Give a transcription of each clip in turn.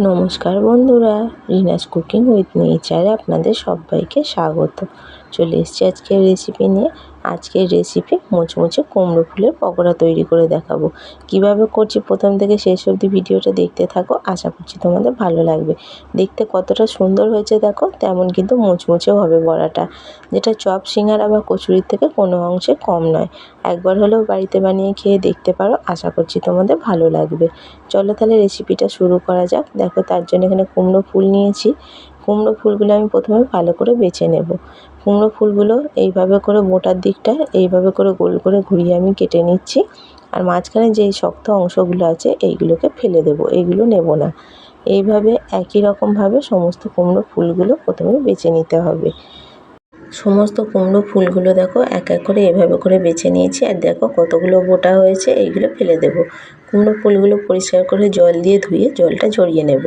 নমস্কার বন্ধুরা Rina's cooking with নেচারে আপনাদের সবাইকে স্বাগত। চলে এসেছি আজকের রেসিপি নিয়ে। আজকের রেসিপি মুচমুচে কুমড়ো ফুলের পকোড়া তৈরি করে দেখাবো। কীভাবে করছি প্রথম থেকে শেষ অবধি ভিডিওটা দেখতে থাকো। আশা করছি তোমাদের ভালো লাগবে। দেখতে কতটা সুন্দর হয়েছে দেখো, তেমন কিন্তু মুচমুচেও হবে বড়াটা। যেটা চপ, সিঙ্গারা বা কচুরির থেকে কোনো অংশে কম নয়। একবার হলেও বাড়িতে বানিয়ে খেয়ে দেখতে পারো। আশা করছি তোমাদের ভালো লাগবে। চলো তাহলে রেসিপিটা শুরু করা যাক। দেখো তার জন্য এখানে কুমড়ো ফুল নিয়েছি। কুমড়ো ফুলগুলো আমি প্রথমে ভালো করে বেছে নেব। কুমড়ো ফুলগুলো এইভাবে করে মোটার দিকটা এইভাবে করে গোল করে ঘুরিয়ে আমি কেটে নিচ্ছি। আর মাঝখানে যেই শক্ত অংশগুলো আছে এইগুলোকে ফেলে দেব, এইগুলো নেব না। এইভাবে একই রকমভাবে সমস্ত কুমড়ো ফুলগুলো প্রথমে বেছে নিতে হবে। সমস্ত কুমড়ো ফুলগুলো দেখো এক এক করে এভাবে করে বেছে নিয়েছি। আর দেখো কতগুলো বোটা হয়েছে, এইগুলো ফেলে দেব। কুমড়ো ফুলগুলো পরিষ্কার করে জল দিয়ে ধুয়ে জলটা ঝরিয়ে নেব।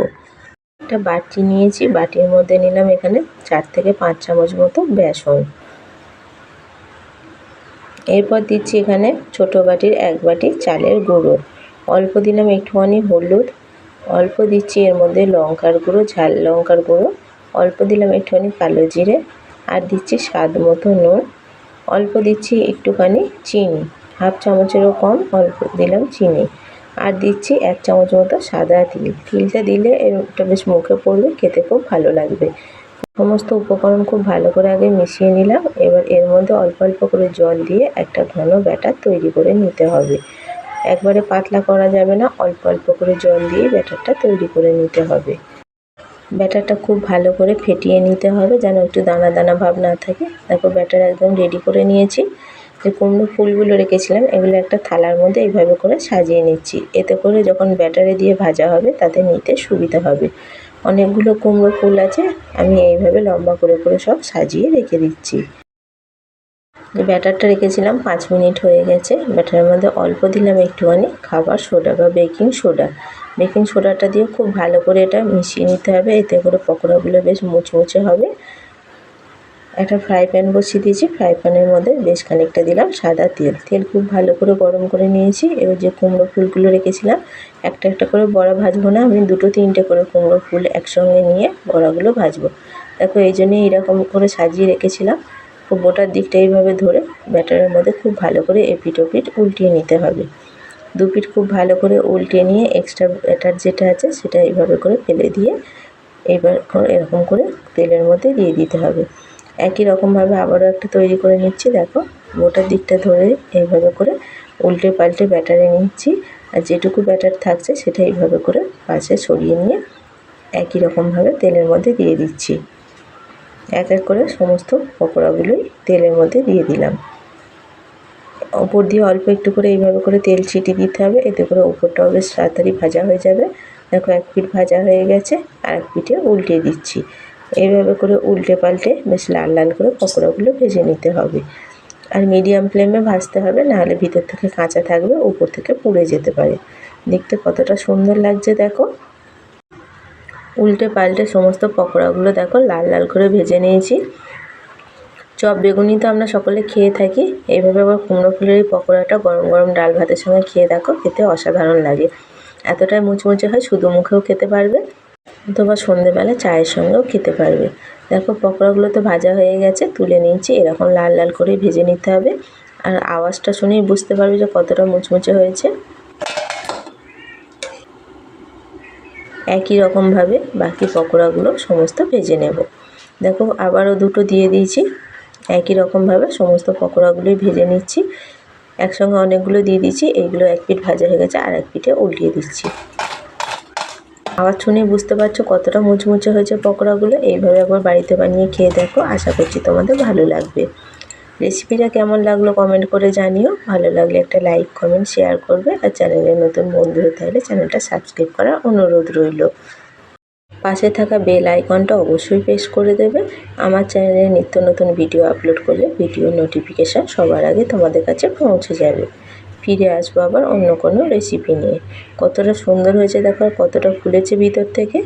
একটা বাটি নিয়েছি, বাটির মধ্যে নিলাম এখানে চার থেকে পাঁচ চামচ মতো বেসন। এরপর দিচ্ছি এখানে ছোট বাটির এক বাটি চালের গুঁড়ো। অল্প দিলাম একটুখানি হলুদ, অল্প দিচ্ছি এর মধ্যে লঙ্কার গুঁড়ো, ঝাল লঙ্কার গুঁড়ো, অল্প দিলাম একটুখানি কালো জিরে আর দিচ্ছি স্বাদ মতো নুন। অল্প দিচ্ছি একটুখানি চিনি, হাফ চামচেরও কম, অল্প দিলাম চিনি। আর দিচ্ছি এক চামচ মতো সাদা তিল। তিলটা দিলে এটা বেশ মুখে পড়বে, খেতে খুব ভালো লাগবে। সমস্ত উপকরণ খুব ভালো করে আগে মিশিয়ে নিলাম। এবার এর মধ্যে অল্প অল্প করে জল দিয়ে একটা ঘন ব্যাটার তৈরি করে নিতে হবে। একবারে পাতলা করা যাবে না, অল্প অল্প করে জল দিয়ে ব্যাটারটা তৈরি করে নিতে হবে। ব্যাটারটা খুব ভালো করে ফেটিয়ে নিতে হবে যেন একটু দানা দানা ভাব না থাকে। দেখো ব্যাটার একদম রেডি করে নিয়েছি। যে কুমড়ো ফুলগুলো রেখেছিলাম, এগুলো একটা থালার মধ্যে এইভাবে করে সাজিয়ে নিচ্ছি। এতে করে যখন ব্যাটারে দিয়ে ভাজা হবে, তাতে নিতে সুবিধা হবে। অনেকগুলো কুমড়ো ফুল আছে, আমি এইভাবে লম্বা করে করে সব সাজিয়ে রেখে দিচ্ছি। যে ব্যাটারটা রেখেছিলাম, পাঁচ মিনিট হয়ে গেছে। ব্যাটারের মধ্যে অল্প দিলাম একটুখানি খাবার সোডা বা বেকিং সোডা। বেকিং সোডাটা দিয়ে খুব ভালো করে এটা মিশিয়ে নিতে হবে। এতে করে পকোড়াগুলো বেশ মুচমুচে হবে। একটা ফ্রাই প্যান বসিয়ে দিয়েছি। ফ্রাই প্যানের মধ্যে বেশ খানিকটা দিলাম সাদা তেল। তেল খুব ভালো করে গরম করে নিয়েছি। এবার যে কুমড়ো ফুলগুলো রেখেছিলাম, একটা একটা করে বড়া ভাজবো না, আমি দুটো তিনটে করে কুমড়ো ফুল একসঙ্গে নিয়ে বড়াগুলো ভাজবো। দেখো, এই জন্যই এরকম করে সাজিয়ে রেখেছিলাম। খুব বোটার দিকটা এইভাবে ধরে ব্যাটারের মধ্যে খুব ভালো করে এপিট ওপিট উল্টিয়ে নিতে হবে। দু পিঠ খুব ভালো করে উল্টে নিয়ে এক্সট্রা ব্যাটার যেটা আছে সেটা এইভাবে করে ফেলে দিয়ে এবার এরকম করে তেলের মধ্যে দিয়ে দিতে হবে। একই রকমভাবে আবারও একটা তৈরি করে নিচ্ছি, দেখো। গোটার দিকটা ধরে এইভাবে করে উল্টে পাল্টে ব্যাটারে নিচ্ছি। আর যেটুকু ব্যাটার থাকছে সেটা এইভাবে করে পাশে সরিয়ে নিয়ে একই রকমভাবে তেলের মধ্যে দিয়ে দিচ্ছি। এক এক করে সমস্ত পকোড়াগুলোই তেলের মধ্যে দিয়ে দিলাম। ওপর দিয়ে অল্প একটু করে এইভাবে করে তেল ছিটিয়ে দিতে হবে, এতে করে ওপরটাও বেশ তাড়াতাড়ি ভাজা হয়ে যাবে। দেখো, এক পিঠ ভাজা হয়ে গেছে, আর এক পিঠে উল্টে দিচ্ছি। এইভাবে করে উল্টে পাল্টে বেশ লাল লাল করে পকোড়াগুলো ভেজে নিতে হবে। আর মিডিয়াম ফ্লেমে ভাজতে হবে, নাহলে ভিতর থেকে কাঁচা থাকবে, উপর থেকে পুড়ে যেতে পারে। দেখতে কতটা সুন্দর লাগছে, দেখো। উল্টে পাল্টে সমস্ত পকোড়াগুলো দেখো লাল লাল করে ভেজে নিয়েছি। চপ বেগুনি তো আমরা সকলে খেয়ে থাকি এইভাবে আবার কুমড়ো ফুলের এই পকোড়াটা গরম গরম ডাল ভাতের সঙ্গে খেয়ে দেখো, খেতে অসাধারণ লাগে। এতটাই মুচমুচে হয়, শুধু মুখেও খেতে পারবে। অথবা সন্ধেবেলা চায়ের সঙ্গেও খেতে পারবে। দেখো, পকোড়াগুলো তো ভাজা হয়ে গেছে, তুলে নিয়েছি, এরকম লাল লাল করে ভেজে নিতে হবে। আর আওয়াজটা শুনেই বুঝতে পারবে যে কতটা মুচমুচে হয়েছে। একই রকমভাবে বাকি পকোড়াগুলো সমস্ত ভেজে নেব। দেখো, আবারও দুটো দিয়ে দিয়েছি। একই রকমভাবে সমস্ত পকোড়াগুলোই ভেজে নিচ্ছি। একসঙ্গে অনেকগুলো দিয়ে দিচ্ছি এইগুলো এক পিঠ ভাজা হয়ে গেছে, আর এক পিঠে উল্টিয়ে দিচ্ছি। আওয়াজ শুনে বুঝতে পারছ কতটা মুচমুচে হয়েছে পকোড়াগুলো? এইভাবে একবার বাড়িতে বানিয়ে খেয়ে দেখো, আশা করছি তোমাদের ভালো লাগবে। রেসিপিটা কেমন লাগল কমেন্ট করে জানিও। ভালো লাগলে একটা লাইক কমেন্ট শেয়ার করবে আর চ্যানেলে নতুন বন্ধু হয়ে থাকলে চ্যানেলটা সাবস্ক্রাইব করার অনুরোধ রইল। পাশে থাকা বেল আইকনটা অবশ্যই প্রেস করে দেবে। আমার চ্যানেলে নিত্য নতুন ভিডিও আপলোড করলে ভিডিও নোটিফিকেশান সবার আগে তোমাদের কাছে পৌঁছে যাবে। ফিরে আসব আবার অন্য কোনো রেসিপি নিয়ে। কতটা সুন্দর হয়েছে দেখো কতটা ফুলেছে ভিতর থেকে।